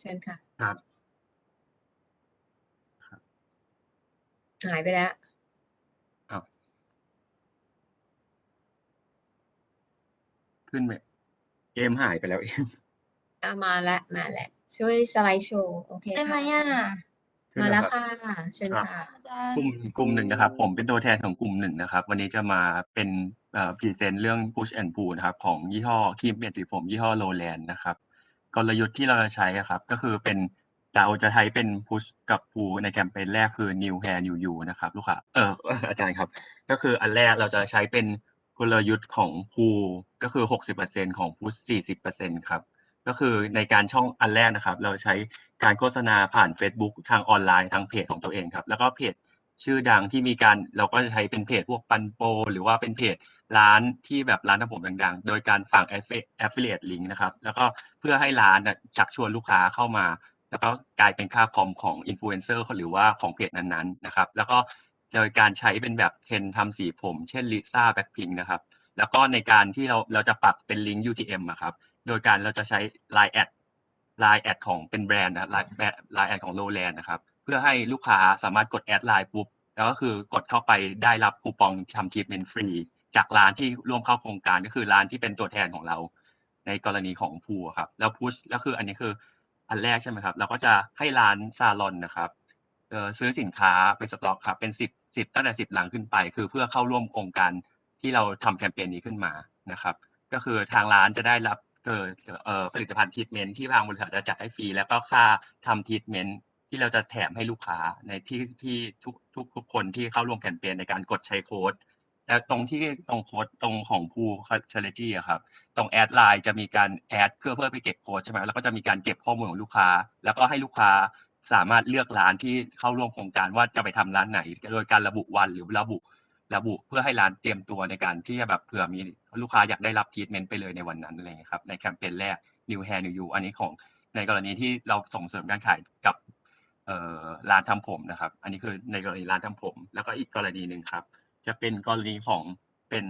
เชิญค่ะ ครับ หายไปแล้วอ้าวขึ้นไหมเอมหายไปแล้วเอมอะมาแล้วมาแล้วช่วยสไลด์โชว์โอเคได้ไหมค่ะอะขึ้นมาแล้แล้ววครับ ค่ะเชิญครับค่ะ อาจารย์กลุ่มกลุ่มหนึ่งนะครับ ผมเป็นตัวแทนของกลุ่มหนึ่งนะครับ วันนี้จะมาเป็นเอ่อพรีเซนต์เรื่อง push and pull นะครับ ของยี่ห้อครีมเปลี่ยนสีผมยี่ห้อโ w แลนด์นะครับ กลยุทธ์ที่เราจะใช้อะครับ ก็คือเป็นเราจะใช้เป็น push กับ pull ในแคมเปญแรกคือ new hair new you นะครับลูกค้าเอออาจารย์ครับ ก็คืออันแรกเราจะใช้เป็นกลยุทธ์ของ pull ก็คือ 60%ของ push 40%ครับก็คือในการช่องอันแรกนะครับ เราใช้การโฆษณาผ่าน Facebook ทางออนไลน์ทางเพจของตัวเองครับ แล้วก็เพจ ชื่อดังที่มีการเราก็จะใช้เป็นเพจพวกปันโป หรือว่าเป็นเพจร้านที่แบบร้านทำผมดังๆ โดยการฝัง affiliate link นะครับ แล้วก็เพื่อให้ร้านน่ะชักชวนลูกค้าเข้ามา แล้วก็กลายเป็นค่าคอมของอินฟลูเอนเซอร์หรือว่าของเพจนั้นๆนะครับ แล้วก็โดยการใช้เป็นแบบเทรนทำสีผม เช่นลิซ่าแบ็คพิงนะครับ แล้วก็ในการที่เราเราจะปักเป็นลิงก์ UTM อะครับ โดยการเราจะใช้ Line แอด Line แอดของเป็นแบรนด์นะ Line แลน์แอดของโลแลนด์นะครับ พื่อให้ลูกค้าสามารถกดแอดไลน์ปุ๊บแล้วก็คือกดเข้าไปได้รับคูปองทำทีมเมนฟรี จากร้านที่ร่วมเข้าโครงการก็คือร้านที่เป็นตัวแทนของเรา ในกรณีของพูครับ แล้วพุชแล้วคืออันนี้คืออันแรกใช่ไหมครับเราก็จะให้ร้านซาลอนนะครับเออซื้อสินค้าไปสต็อกครับเป็นสิบสิบตั้งแต่สิบหลังขึ้นไป คือเพื่อเข้าร่วมโครงการที่เราทำแคมเปญนี้ขึ้นมานะครับ ก็คือทางร้านจะได้รับเออเออผลิตภัณฑ์ทรีทเมนต์ที่ทางบริษัทจะจัดให้ฟรี แล้วก็ค่าทำทรีทเมน ที่เราจะแถมให้ลูกค้าในที่ที่ทุกทุกทุกคนที่เข้าร่วมแคมเปญในการกดใช้โค้ดแต่ตรงที่ตรงโค้ดตรงของภูเชลจี้อะครับ ตรงแอดไลน์จะมีการแอดเพื่อเพื่อไปเก็บโค้ดใช่ไหมแล้วก็จะมีการเก็บข้อมูลของลูกค้า แล้วก็ให้ลูกค้าสามารถเลือกร้านที่เข้าร่วมโครงการว่าจะไปทำร้านไหน โดยการระบุวันหรือระบุระบุเพื่อให้ร้านเตรียมตัวในการที่จะแบบเผื่อมีลูกค้าอยากได้รับทีทเมนต์ไปเลยในวันนั้นอะไรอย่างเงี้ยครับในแคมเปญแรก New Hair New You อันนี้ของในกรณีที่เราส่งเสริมการขายกับ ร้านทำผมนะครับ อันนี้คือในกรณีร้านทำผม แล้วก็อีกกรณีหนึ่งครับ จะเป็นกรณีของเป็น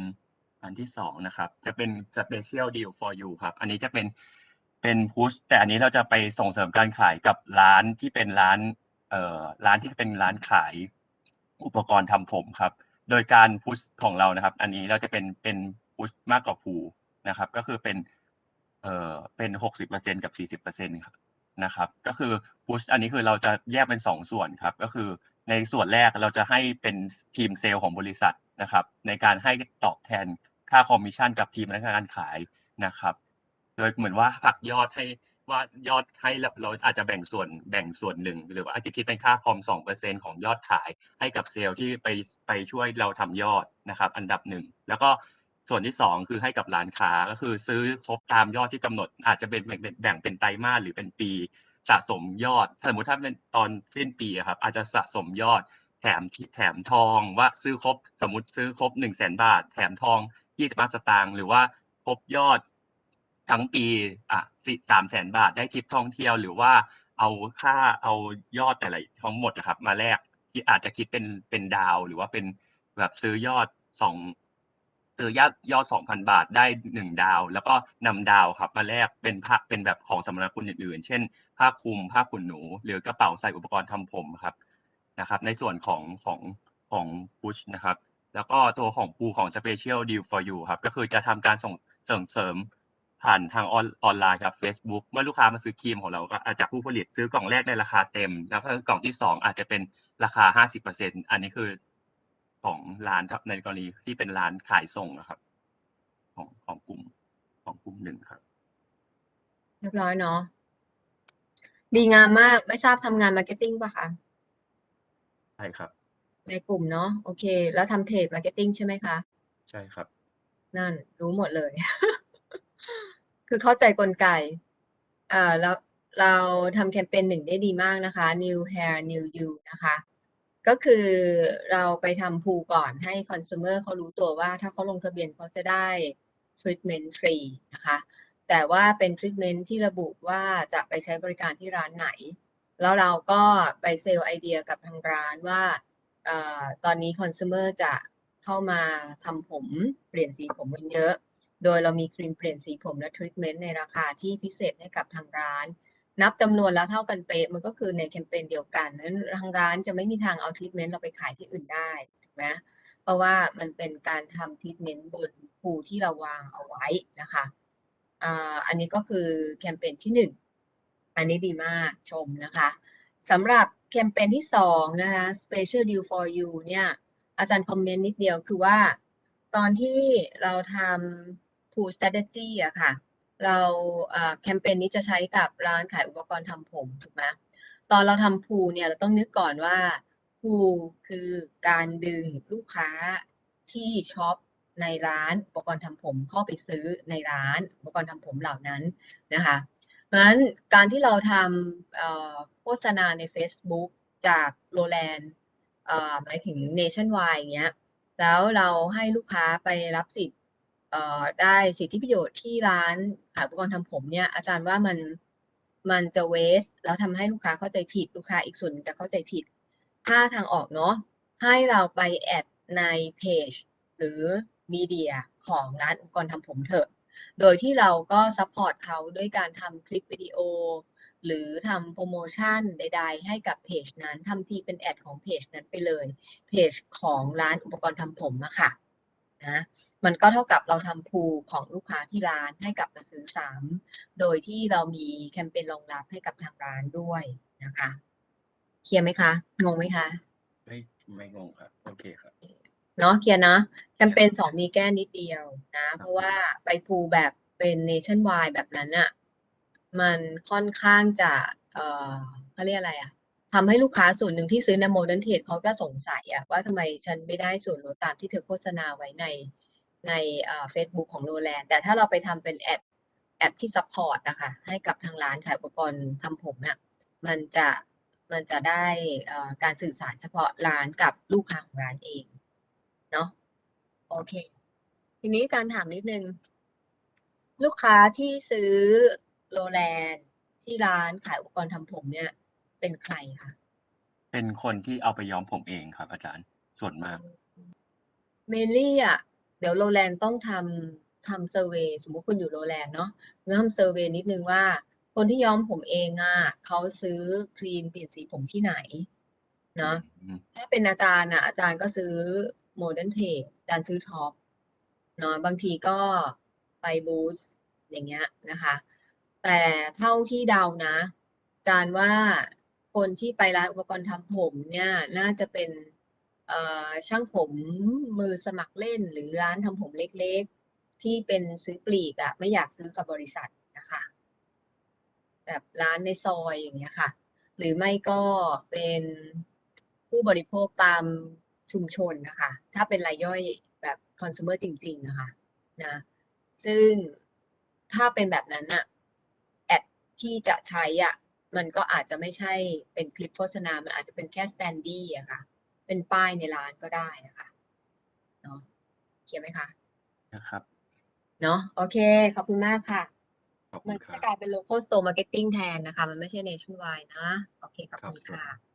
อันที่สองนะครับ จะเป็น Special Deal for You ครับ อันนี้จะเป็นเป็นพุชแต่อันนี้เราจะไปส่งเสริมการขายกับร้านที่เป็นร้านเอ่อร้านที่เป็นร้านขายอุปกรณ์ทำผมครับ โดยการพุชของเรานะครับ อันนี้เราจะเป็นเป็นพุชมากกว่าพูนะครับ ก็คือเป็นเอ่อเป็นหกสิบเปอร์เซ็นกับสี่สิบเปอร์เซ็นครับ นะครับ ก็คือพุชอันนี้คือเราจะแยกเป็นสองส่วนครับ ก็คือในส่วนแรกเราจะให้เป็นทีมเซลล์ของบริษัทนะครับ ในการให้ตอบแทนค่าคอมมิชชั่นกับทีมพนักงานขายนะครับ โดยเหมือนว่าผลักยอดให้ว่ายอดให้เราอาจจะแบ่งส่วนแบ่งส่วนหนึ่ง หรือว่าอาจจะคิดเป็นค่าคอมสองเปอร์เซ็นของยอดขายให้กับเซลล์ที่ไปไปช่วยเราทำยอดนะครับ อันดับหนึ่งแล้วก็ ส่วนที่สองคือให้กับร้านค้าก็คือซื้อครบตามยอดที่กำหนด อาจจะเป็นแบ่งแบ่งเป็นไตรมาสหรือเป็นปีสะสมยอดสมมติถ้าเป็นตอนสิ้นปีครับ อาจจะสะสมยอดแถมที่แถมทองว่าซื้อครบสมมติซื้อครบหนึ่งแสนบาท แถมทองยี่สิบาสตางค์หรือว่าครบยอดทั้งปีอะสิสามแสนบาทได้ทริปท่องเที่ยวหรือว่าเอาค่าเอายอดแต่ละทั้งหมดนะครับ มาแลกอาจจะคิดเป็นเป็นดาวหรือว่าเป็นแบบซื้อยอดสอง ซื้อยอดยอดสองพันบาทได้หนึ่งดาว แล้วก็นำดาวครับมาแลกเป็นผ้าเป็นแบบของสมนาคุณอื่นๆ เช่น ผ้าคลุมผ้าขนหนู หรือกระเป๋าใส่อุปกรณ์ทำผมครับนะครับ ในส่วนของของของพุชนะครับ แล้วก็ตัวของปูของ Special Deal for You ครับ ก็คือจะทำการส่งเสริมเสริมผ่านทางออนออนไลน์ครับ Facebook เมื่อลูกค้ามาซื้อครีมของเราก็อาจจะผู้ผลิตซื้อกล่องแรกในราคาเต็ม แล้วก็กล่องที่สองอาจจะเป็นราคา 50%อันนี้คือ ของร้านครับในกรณีที่เป็นร้านขายส่งนะครับ ของของกลุ่มของกลุ่มหนึ่งครับ เรียบร้อยเนาะดีงามมาก ไม่ทราบทำงานมาร์เก็ตติ้งป่ะคะใช่ครับ ในกลุ่มเนาะโอเค แล้วทำเทรดมาร์เก็ตติ้งใช่ไหมคะใช่ครับ นั่น รู้หมดเลย คือเข้าใจกลไกเอ่อแล้วเราทำแคมเปญหนึ่งได้ดีมากนะคะ New Hair New You นะคะ ก็คือเราไปทำพูก่อนให้คอน sumer เขารู้ตัวว่าถ้าเขาลงทะเบียนเขาจะได้ treatment ฟรีนะคะ แต่ว่าเป็น treatment ที่ระบุว่าจะไปใช้บริการที่ร้านไหน แล้วเราก็ไปเซลล์ไอเดียกับทางร้านว่าออตอนนี้คอน sumer จะเข้ามาทำผมเปลี่ยนสีผมกันเยอะ โดยเรามีครีมเปลี่ยนสีผมและทรีทเมนต์ในราคาที่พิเศษให้กับทางร้าน นับจำนวนแล้วเท่ากันเป๊ะมันก็คือในแคมเปญเดียวกันนั้นทางร้านจะไม่มีทางเอาทรีทเมนต์เราไปขายที่อื่นได้ถูกไหมเพราะว่ามันเป็นการทำทรีทเมนต์บนภูที่เราวางเอาไว้นะคะอันนี้ก็คือแคมเปญที่หนึ่งอันนี้ดีมากชมนะคะสำหรับแคมเปญที่สองนะคะ special deal for you เนี่ยอาจารย์คอมเมนต์นิดเดียวคือว่า ตอนที่เราทำ pool strategy อะค่ะ เราแคมเปญนี้จะใช้กับร้านขายอุปกรณ์ทำผมถูกไหมตอนเราทำ pool เนี่ยเราต้องนึกก่อนว่า pool คือการดึงลูกค้าที่ช็อปในร้านอุปกรณ์ทำผมเข้าไปซื้อในร้านอุปกรณ์ทำผมเหล่านั้นนะคะเพราะฉะนั้นการที่เราทำโฆษณาใน Facebook จากโรแลนด์หมายถึง nationwide อย่างเงี้ยแล้วเราให้ลูกค้าไปรับสิทธิ์ ได้สิทธิประโยชน์ที่ร้านขายอุปกรณ์ทำผมเนี่ยอาจารย์ว่ามันมันจะเวสแล้วทำให้ลูกค้าเข้าใจผิดลูกค้าอีกส่วนจะเข้าใจผิด ถ้าทางออกเนาะให้เราไปแอดในเพจหรือมีเดียของร้านอุปกรณ์ทำผมเถอะ โดยที่เราก็ซัพพอร์ตเขาด้วยการทำคลิปวิดีโอ หรือทำโปรโมชั่นใด ๆ ให้กับเพจนั้นทำทีเป็นแอดของเพจนั้นไปเลย เพจของร้านอุปกรณ์ทำผมอะค่ะ นะมันก็เท่ากับเราทำพูของลูกค้าที่ร้านให้กลับมาซื้อซ้ำโดยที่เรามีแคมเปญรองรับให้กับทางร้านด้วยนะคะ เคลียร์ไหมคะ งงไหมคะ ไม่ไม่งงครับโอเคครับเนาะเคลียร์นะแคมเปญสองมีแก้นิดเดียวนะ เพราะว่าไปพูแบบเป็น nationwide แบบนั้นอะมันค่อนข้างจะ เอ่อเขาเรียกอะไรอะ ทำให้ลูกค้าส่วนหนึ่งที่ซื้อในโมเดิร์นเทรดเขาก็สงสัยอะว่าทำไมฉันไม่ได้ส่วนลดตามที่เธอโฆษณาไว้ในในเอ่อ Facebook ของโรแลนด์แต่ถ้าเราไปทำเป็นแอดแอดที่ซัพพอร์ตนะคะให้กับทางร้านขายอุปกรณ์ทำผมเนี่ยมันจะมันจะได้การสื่อสารเฉพาะร้านกับลูกค้าของร้านเองเนาะโอเค ทีนี้การถามนิดนึง ลูกค้าที่ซื้อโรแลนด์ที่ร้านขายอุปกรณ์ทำผมเนี่ย เป็นใครคะเป็นคนที่เอาไปย้อมผมเองครับ อาจารย์ส่วนมาก เมลลี่อะ เดี๋ยวโรแลนด์ต้องทำทำเซอร์เวย์สมมุติคุณอยู่โรแลนด์เนาะต้องทำเซอร์เวย์นิดนึงว่า คนที่ย้อมผมเองอะเขาซื้อครีมเปลี่ยนสีผมที่ไหนเนาะอืมถ้าเป็นอาจารย์อะ อาจารย์ก็ซื้อโมเดิร์นเทรดอาจารย์ซื้อท็อปเนาะบางทีก็ไปบูสต์อย่างเงี้ยนะคะ แต่เท่าที่เดานะอาจารย์ว่า คนที่ไปร้านอุปกรณ์ทำผมเนี่ยน่าจะเป็นช่างผมมือสมัครเล่น หรือร้านทำผมเล็กๆ ที่เป็นซื้อปลีกอะไม่อยากซื้อกับบริษัทนะคะ แบบร้านในซอยอย่างเงี้ยค่ะ หรือไม่ก็เป็นผู้บริโภคตามชุมชนนะคะ ถ้าเป็นรายย่อยแบบคอน sumer จริงๆนะคะนะซึ่งถ้าเป็นแบบนั้นอะแอดที่จะใช้อะ มันก็อาจจะไม่ใช่เป็นคลิปโฆษณา มันอาจจะเป็นแค่สแตนดี้อะค่ะ เป็นป้ายในร้านก็ได้อะค่ะเนาะเคลียร์ไหมคะนะครับเนาะโอเค ขอบคุณมากค่ะขอบคุมันณก็ครัจะบกลายเป็น local store marketing แทนนะคะ มันไม่ใช่ nationwide นะ โอเค ขอบครับคุณผมค่ะ